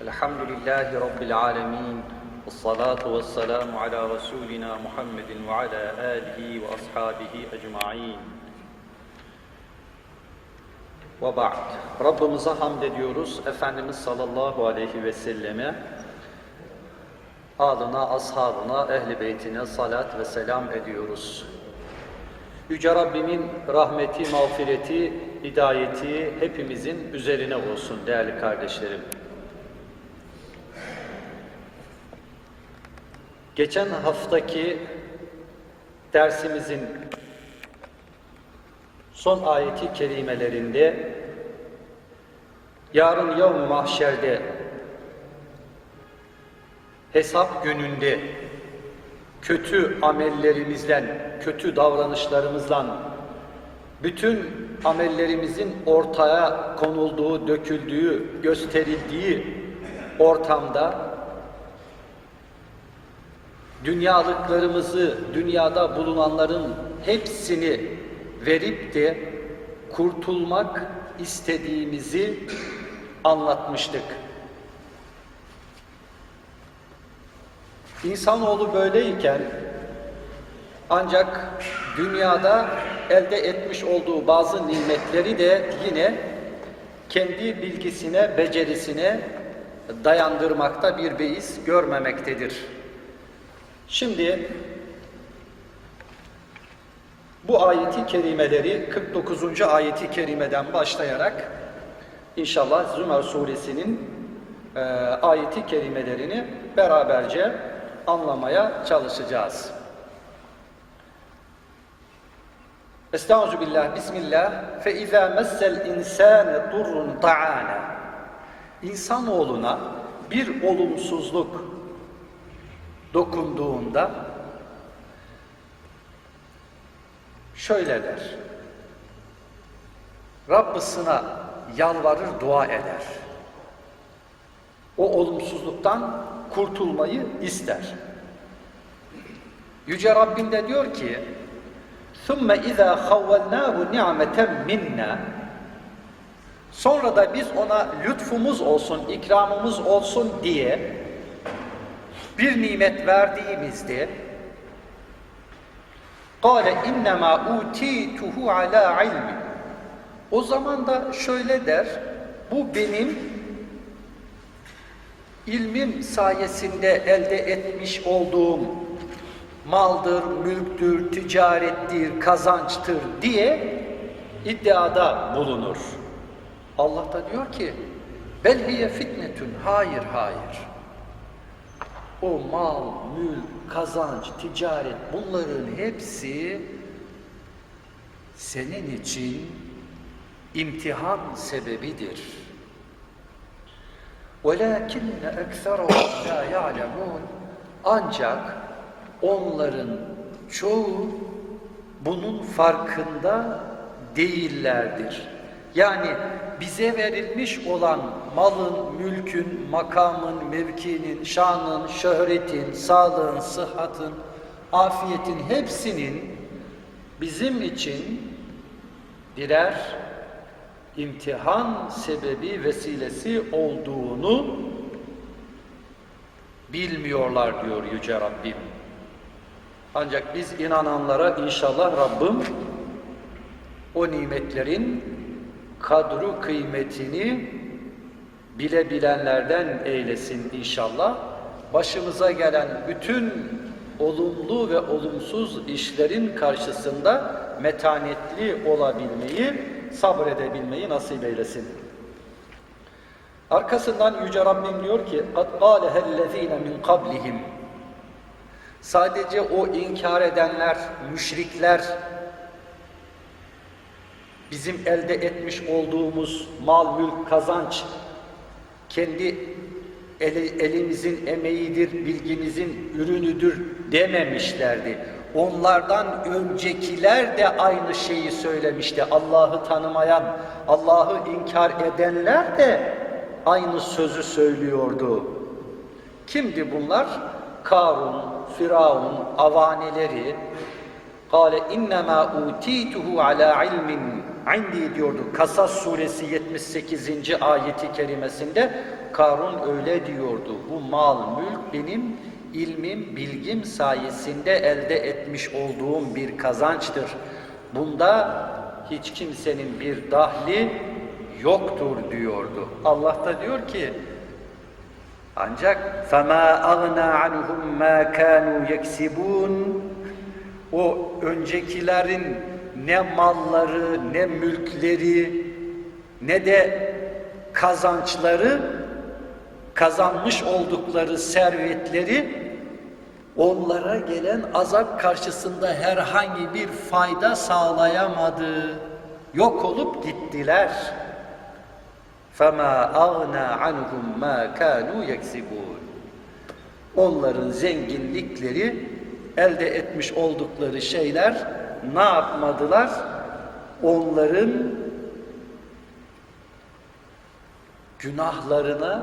الحمد لله رب العالمين والصلاة والسلام على رسولنا محمد وعلى آله وأصحابه أجمعين وبعد Rabbimize hamd ediyoruz. Efendimiz sallallahu aleyhi ve selleme adına, ashabına, ehli beytine salat ve selam ediyoruz. Yüce Rabbimin rahmeti, mağfireti, hidayeti hepimizin üzerine olsun değerli kardeşlerim. Geçen haftaki dersimizin son ayeti kerimelerinde yarın yavm mahşerde hesap gününde kötü amellerimizden, kötü davranışlarımızdan bütün amellerimizin ortaya konulduğu, döküldüğü, gösterildiği ortamda dünyalıklarımızı, dünyada bulunanların hepsini verip de kurtulmak istediğimizi anlatmıştık. İnsanoğlu böyleyken ancak dünyada elde etmiş olduğu bazı nimetleri de yine kendi bilgisine, becerisine dayandırmakta bir beis görmemektedir. Şimdi bu ayeti kerimeleri 49. ayeti kerimeden başlayarak inşallah Zümer suresinin e, ayeti kerimelerini beraberce anlamaya çalışacağız. Estaizu billah, bismillah. Fe izâ messel insâne durrun ta'âne. İnsanoğluna bir olumsuzluk dokunduğunda şöyle der. Rabbisine yalvarır, dua eder. O olumsuzluktan kurtulmayı ister. Yüce Rabbim de diyor ki ثُمَّ اِذَا خَوَّلْنَاهُ نِعْمَةً مِنَّا Sonra da biz ona lütfumuz olsun, ikramımız olsun diye bir nimet verdiğimizde قَالَ اِنَّمَا اُوتِيتُهُ عَلَى عِلْمٍ O zaman da şöyle der, bu benim ilmim sayesinde elde etmiş olduğum maldır, mülktür, ticarettir, kazançtır diye iddiada bulunur. Allah da diyor ki, belhiye fitnetün, hayır hayır. O mal, mülk, kazanç, ticaret bunların hepsi senin için imtihan sebebidir. وَلَاكِنَّ اَكْثَرَهُمْ لَا يَعْلَمُونَ Ancak onların çoğu bunun farkında değillerdir. Yani bize verilmiş olan malın, mülkün, makamın, mevkinin, şanın, şöhretin, sağlığın, sıhhatın, afiyetin hepsinin bizim için birer imtihan sebebi vesilesi olduğunu bilmiyorlar diyor Yüce Rabbim. Ancak biz inananlara inşallah Rabbim o nimetlerin kadru kıymetini bilebilenlerden eylesin inşallah. Başımıza gelen bütün olumlu ve olumsuz işlerin karşısında metanetli olabilmeyi, sabredebilmeyi nasip eylesin. Arkasından Yüce Rabbim diyor ki قَدْ قَالَهَا الَّذ۪ينَ مِنْ قَبْلِهِمْ Sadece o inkar edenler, müşrikler, bizim elde etmiş olduğumuz mal, mülk, kazanç, kendi eli, elimizin emeğidir, bilgimizin ürünüdür dememişlerdi. Onlardan öncekiler de aynı şeyi söylemişti. Allah'ı tanımayan, Allah'ı inkar edenler de aynı sözü söylüyordu. Kimdi bunlar? Karun, Firavun, avaneleri. Kale innema utituhu ala ilmin indi diyordu. Kasas suresi 78. ayeti kerimesinde Karun öyle diyordu. Bu mal, mülk benim ilmim, bilgim sayesinde elde etmiş olduğum bir kazançtır. Bunda hiç kimsenin bir dahli yoktur diyordu. Allah da diyor ki ancak فَمَا أَغْنَى عَنْهُمْ مَا كَانُوا يَكْسِبُونَ O öncekilerin ne malları, ne mülkleri, ne de kazançları, kazanmış oldukları servetleri onlara gelen azap karşısında herhangi bir fayda sağlayamadı. Yok olup gittiler. فَمَا أَغْنَى عَنْهُمْ مَا كَانُوا يَكْسِبُونَ Onların zenginlikleri, elde etmiş oldukları şeyler ne yapmadılar? Onların günahlarına,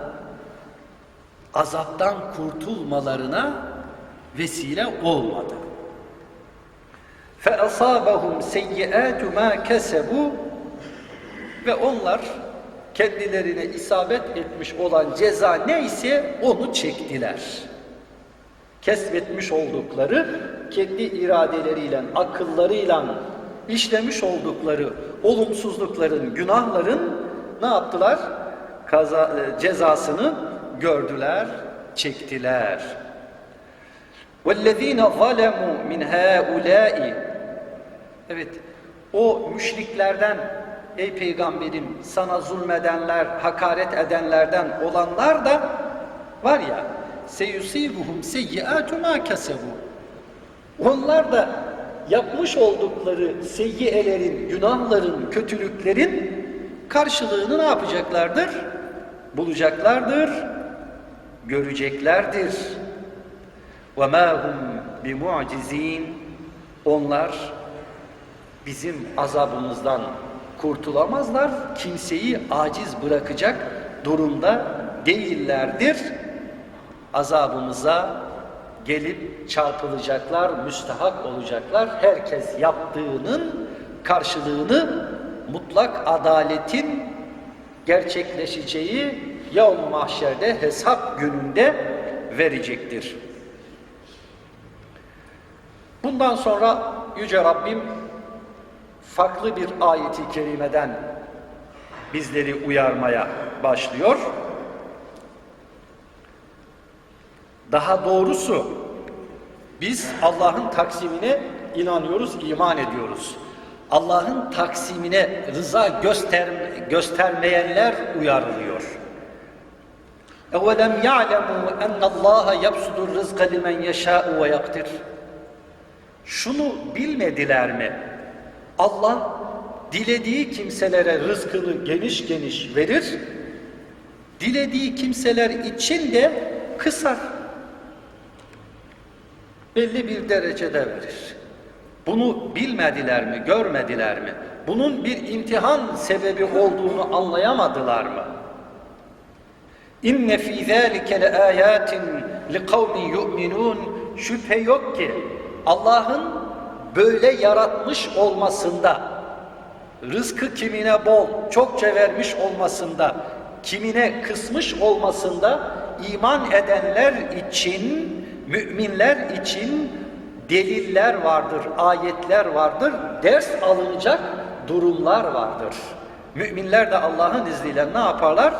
azaptan kurtulmalarına vesile olmadı. فَأَصَابَهُمْ سَيِّئَاتُ مَا كَسَبُوا Ve onlar kendilerine isabet etmiş olan ceza neyse onu çektiler. Kesbetmiş oldukları, kendi iradeleriyle, akıllarıyla işlemiş oldukları olumsuzlukların, günahların ne yaptılar? Kaza, e, cezasını gördüler, çektiler. وَالَّذ۪ينَ ظَلَمُوا مِنْ هَٰؤُلَاءِ Evet, o müşriklerden, ey peygamberim sana zulmedenler, hakaret edenlerden olanlar da var ya, seyusibuhum seyyiatu ma kesebu. Onlar da yapmış oldukları seyyiyelerin, günahların, kötülüklerin karşılığını ne yapacaklardır? Bulacaklardır, göreceklerdir. وَمَا هُمْ بِمُعْجِز۪ينَ Onlar bizim azabımızdan kurtulamazlar, kimseyi aciz bırakacak durumda değillerdir. Azabımıza gelip çarpılacaklar, müstahak olacaklar. Herkes yaptığının karşılığını mutlak adaletin gerçekleşeceği yavm mahşerde hesap gününde verecektir. Bundan sonra Yüce Rabbim farklı bir ayeti kerimeden bizleri uyarmaya başlıyor. Daha doğrusu biz Allah'ın taksimine inanıyoruz, iman ediyoruz. Allah'ın taksimine rıza göster göstermeyenler uyarılıyor. اَوَلَمْ يَعْلَمُوا اَنَّ اللّٰهَ يَبْسُدُ الرِّزْقَ لِمَنْ يَشَاءُ وَيَقْدِرُ Şunu bilmediler mi? Allah dilediği kimselere rızkını geniş geniş verir, dilediği kimseler için de kısar. Belli bir derecede verir. Bunu bilmediler mi, görmediler mi? Bunun bir imtihan sebebi olduğunu anlayamadılar mı? İnne fî zâlike le âyâtin li kavmin yu'minûn Şüphe yok ki Allah'ın böyle yaratmış olmasında, rızkı kimine bol, çokça vermiş olmasında, kimine kısmış olmasında iman edenler için, müminler için deliller vardır, ayetler vardır, ders alınacak durumlar vardır. Müminler de Allah'ın izniyle ne yaparlar?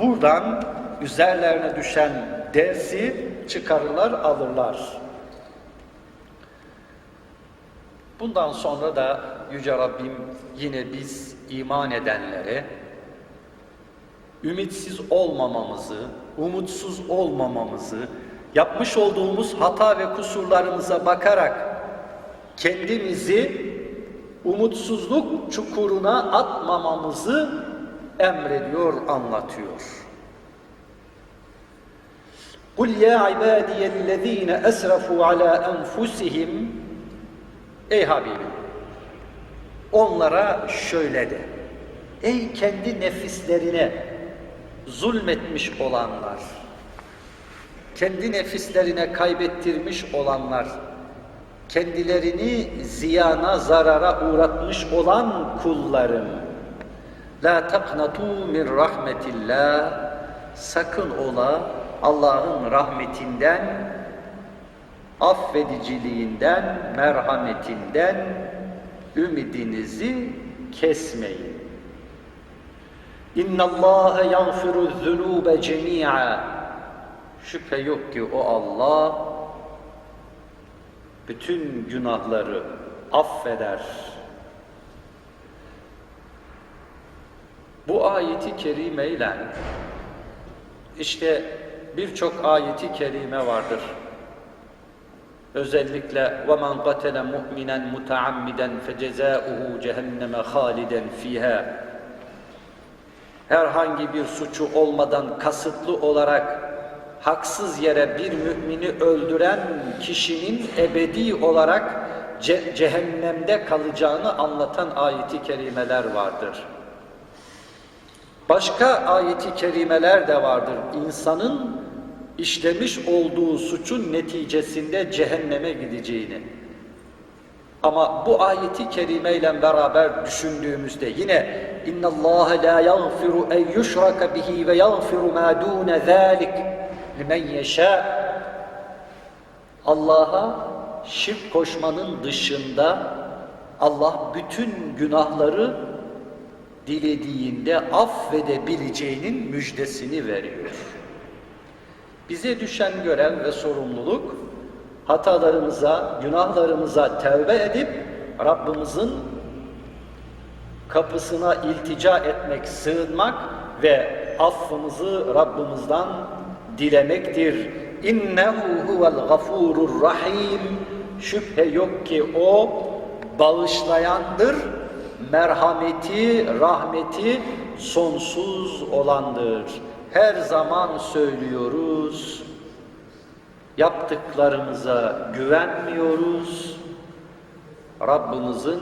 Buradan üzerlerine düşen dersi çıkarırlar, alırlar. Bundan sonra da Yüce Rabbim yine biz iman edenlere ümitsiz olmamamızı, umutsuz olmamamızı, yapmış olduğumuz hata ve kusurlarımıza bakarak kendimizi umutsuzluk çukuruna atmamamızı emrediyor, anlatıyor. قُلْ يَا عِبَادِيَ الَّذ۪ينَ أَسْرَفُوا عَلَى أَنْفُسِهِمْ Ey Habibim, onlara şöyle de, ey kendi nefislerine zulmetmiş olanlar, kendi nefislerine kaybettirmiş olanlar, kendilerini ziyana, zarara uğratmış olan kullarım. La taqnatu min rahmetillah. Sakın ola Allah'ın rahmetinden, affediciliğinden, merhametinden ümidinizi kesmeyin. İnna Allah yaghfiru zunuba cemi'a. Şüphe yok ki o Allah bütün günahları affeder. Bu ayeti kerimeyle işte birçok ayeti kerime vardır. Özellikle وَمَنْ قَتَلَ مُؤْمِنًا مُتَعَمِّدًا فَجَزَاؤُهُ cehenneme خَالِدًا فِيهَا Herhangi bir suçu olmadan kasıtlı olarak haksız yere bir mümini öldüren kişinin ebedi olarak ce cehennemde kalacağını anlatan ayeti kerimeler vardır. Başka ayeti kerimeler de vardır. İnsanın işlemiş olduğu suçun neticesinde cehenneme gideceğini. Ama bu ayeti kerimeyle beraber düşündüğümüzde yine inna Allah la yaghfiru en yushraka bihi ve yaghfiru ma dun zalik limen yasha Allah'a şirk koşmanın dışında Allah bütün günahları dilediğinde affedebileceğinin müjdesini veriyor. Bize düşen görev ve sorumluluk hatalarımıza, günahlarımıza tevbe edip Rabbimizin kapısına iltica etmek, sığınmak ve affımızı Rabbimizden dilemektir. İnnehu huvel gafurur rahim. Şüphe yok ki o bağışlayandır, merhameti, rahmeti sonsuz olandır. Her zaman söylüyoruz, yaptıklarımıza güvenmiyoruz, Rabbimizin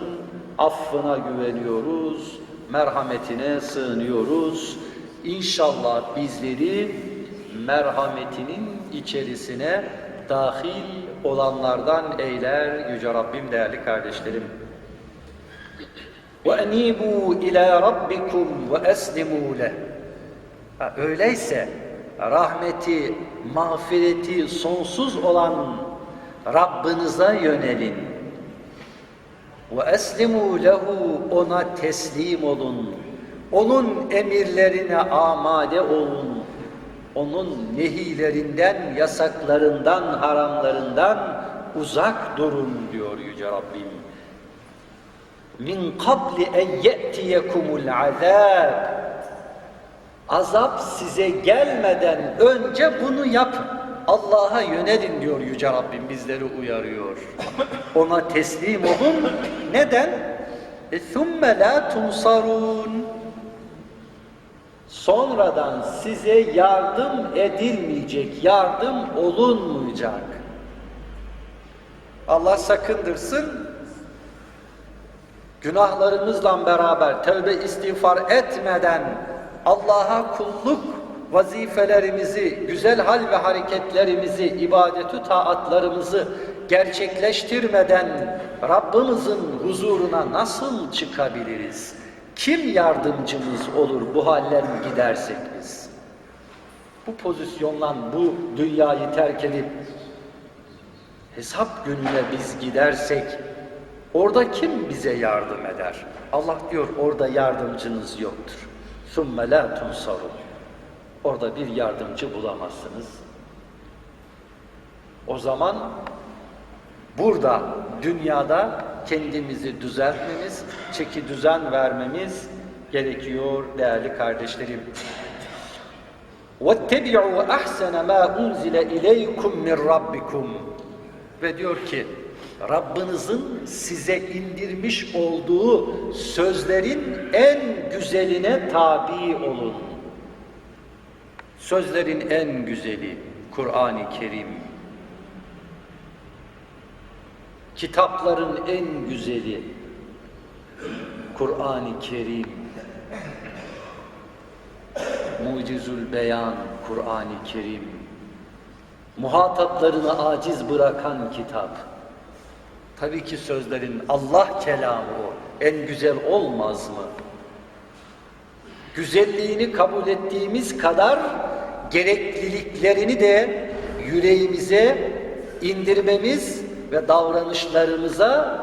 affına güveniyoruz, merhametine sığınıyoruz. İnşallah bizleri merhametinin içerisine dahil olanlardan eyler Yüce Rabbim değerli kardeşlerim. وَاَنِيبُوا اِلَى رَبِّكُمْ وَاَسْلِمُوا لَهُ Ha, Öyleyse rahmeti, mağfireti sonsuz olan Rabbinize yönelin. Ve eslimu lehu ona teslim olun. Onun emirlerine amade olun. Onun nehilerinden, yasaklarından, haramlarından uzak durun diyor Yüce Rabbim. Min kabli en ye'tiyekumul azab Azap size gelmeden önce bunu yapın. Allah'a yönelin diyor Yüce Rabbim bizleri uyarıyor. Ona teslim olun. Neden? E ثُمَّ لَا تُنْصَرُونَ Sonradan size yardım edilmeyecek, yardım olunmayacak. Allah sakındırsın, günahlarımızla beraber tövbe istiğfar etmeden Allah'a kulluk vazifelerimizi, güzel hal ve hareketlerimizi, ibadetü taatlarımızı gerçekleştirmeden Rabbimizin huzuruna nasıl çıkabiliriz? Kim yardımcımız olur bu hallen gidersek biz? Bu pozisyondan bu dünyayı terk edip hesap gününe biz gidersek orada kim bize yardım eder? Allah diyor orada yardımcınız yoktur. ثُمَّ لَا تُنْصَرُونَ Orada bir yardımcı bulamazsınız. O zaman burada, dünyada kendimizi düzeltmemiz, çeki düzen vermemiz gerekiyor değerli kardeşlerim. وَاتَّبِعُوا أَحْسَنَ مَا أُنْزِلَ إِلَيْكُمْ مِنْ رَبِّكُمْ Ve diyor ki, Rabbinizin size indirmiş olduğu sözlerin en güzeline tabi olun. Sözlerin en güzeli Kur'an-ı Kerim. Kitapların en güzeli Kur'an-ı Kerim. Mucizül Beyan Kur'an-ı Kerim. Muhataplarını aciz bırakan kitap. Tabii ki sözlerin Allah kelamı o. En güzel olmaz mı? Güzelliğini kabul ettiğimiz kadar gerekliliklerini de yüreğimize indirmemiz ve davranışlarımıza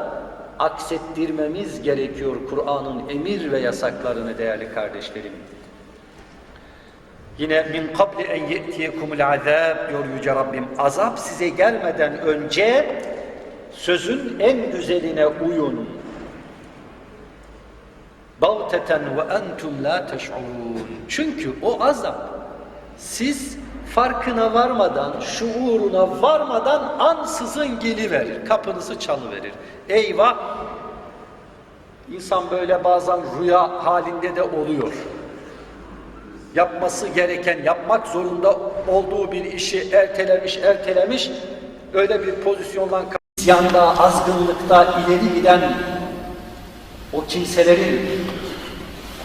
aksettirmemiz gerekiyor Kur'an'ın emir ve yasaklarını değerli kardeşlerim. Yine min kabli en ye'tiyekumul azab diyor Yüce Rabbim. Azap size gelmeden önce sözün en güzeline uyun. Bağteten ve entum la teş'urun. Çünkü o azap siz farkına varmadan, şuuruna varmadan ansızın geliverir. Kapınızı çalıverir. Eyvah! İnsan böyle bazen rüya halinde de oluyor yapması gereken, yapmak zorunda olduğu bir işi ertelemiş, ertelemiş, öyle bir pozisyondan isyanda, azgınlıkta ileri giden o kimselerin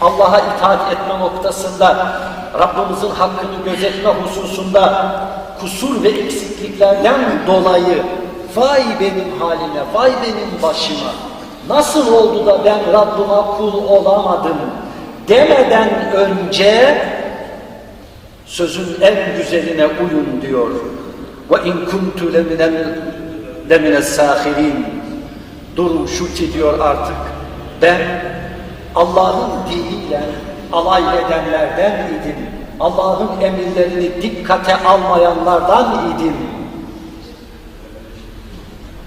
Allah'a itaat etme noktasında, Rabbimizin hakkını gözetme hususunda kusur ve eksikliklerden dolayı vay benim halime, vay benim başıma, nasıl oldu da ben Rabbime kul olamadım demeden önce sözün en güzeline uyun diyor. Ve in kuntu lemine sahirin. Durum şu ki diyor artık ben Allah'ın diniyle alay edenlerden idim. Allah'ın emirlerini dikkate almayanlardan idim.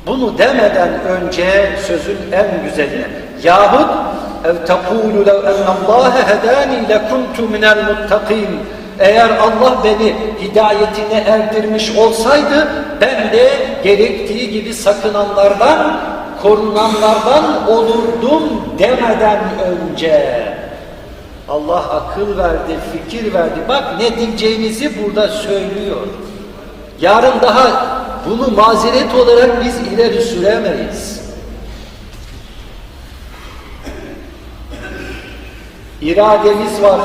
Bunu demeden önce sözün en güzeline yahut ev tekulu lev ennallâhe hedâni lekuntu minel muttakin eğer Allah beni hidayetine erdirmiş olsaydı ben de gerektiği gibi sakınanlardan, korunanlardan olurdum demeden önce Allah akıl verdi, fikir verdi. Bak ne diyeceğimizi burada söylüyor. Yarın daha bunu mazeret olarak biz ileri süremeyiz. İrademiz var.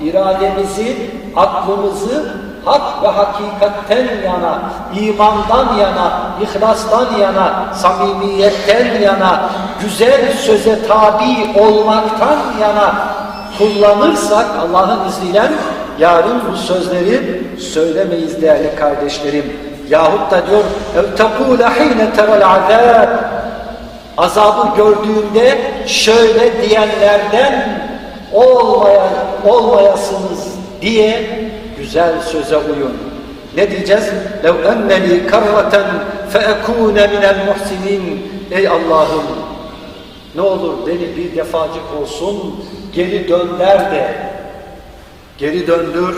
İrademizi, aklımızı hak ve hakikatten yana, imandan yana, ihlastan yana, samimiyetten yana, güzel söze tabi olmaktan yana kullanırsak Allah'ın izniyle yarın bu sözleri söylemeyiz değerli kardeşlerim. Yahut da diyor اَوْتَقُولَ حِينَ تَرَ الْعَذَابِ Azabı gördüğünde şöyle diyenlerden olmayan, olmayasınız diye güzel söze uyun. Ne diyeceğiz? لَوْ اَنَّنِي كَرَّةً فَاَكُونَ مِنَ الْمُحْسِنِينَ Ey Allah'ım ne olur beni bir defacık olsun geri dönder de geri döndür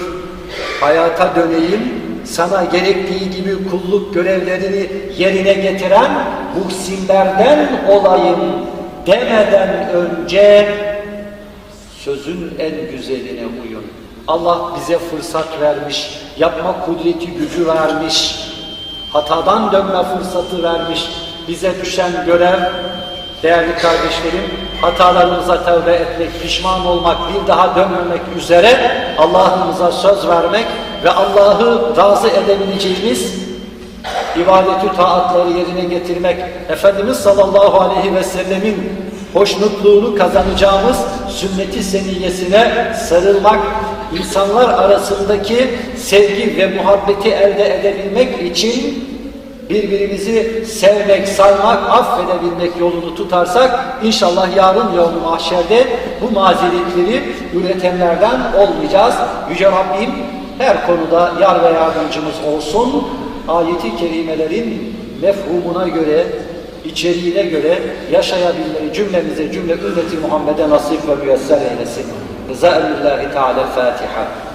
hayata döneyim sana gerektiği gibi kulluk görevlerini yerine getiren muhsinlerden olayım demeden önce sözün en güzeline uyun. Allah bize fırsat vermiş, yapma kudreti gücü vermiş, hatadan dönme fırsatı vermiş. Bize düşen görev, değerli kardeşlerim, hatalarımıza tövbe etmek, pişman olmak, bir daha dönmemek üzere Allah'ımıza söz vermek ve Allah'ı razı edebileceğimiz ibadeti taatları yerine getirmek, Efendimiz sallallahu aleyhi ve sellemin hoşnutluğunu kazanacağımız sünneti seniyyesine sarılmak, insanlar arasındaki sevgi ve muhabbeti elde edebilmek için birbirimizi sevmek, saymak, affedebilmek yolunu tutarsak inşallah yarın yolun mahşerde bu mazeretleri üretenlerden olmayacağız. Yüce Rabbim her konuda yar ve yardımcımız olsun. Ayeti kerimelerin mefhumuna göre, içeriğine göre yaşayabilmeyi cümlemize, cümle ümmeti Muhammed'e nasip ve müyesser eylesin. Rıza Teala Fatiha.